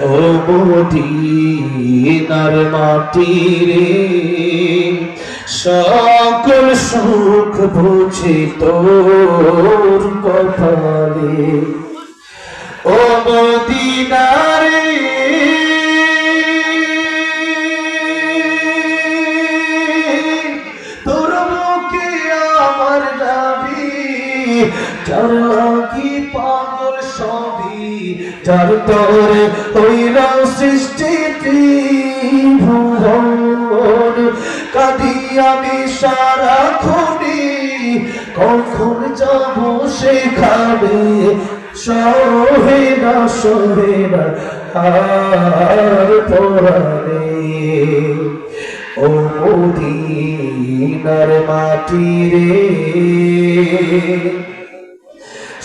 ও মদিনার মাটি রে। সকল সুখ বুঝি তোর কপালে ও মদিনারে তোর মুখে আমার দাবি, যার লাগি পাগল সবই, যার তোরে হইল সৃষ্টি ভুবন কাঁদি আমি সারা খুনি, কখন যাব সেখানে? সহে না সহে না, আর পরানে। ও মদিনার মাটি রে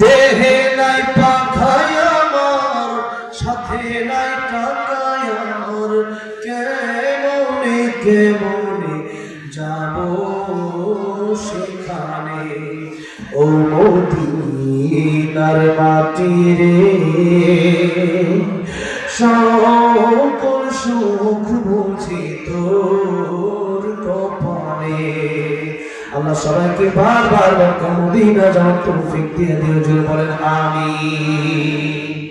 দেহে নাই পাখায় আমার, সাথে নাই টাকায় আমার। কেমনে কেমনে যাব সেখানে? ও মদিনার মাটি রে, সকল সুখ বুঝি আল্লাহ সবাইকে বারবার মদিনা যাওয়ার তৌফিক দিয়ে দিও জোরে বলেন আমিন।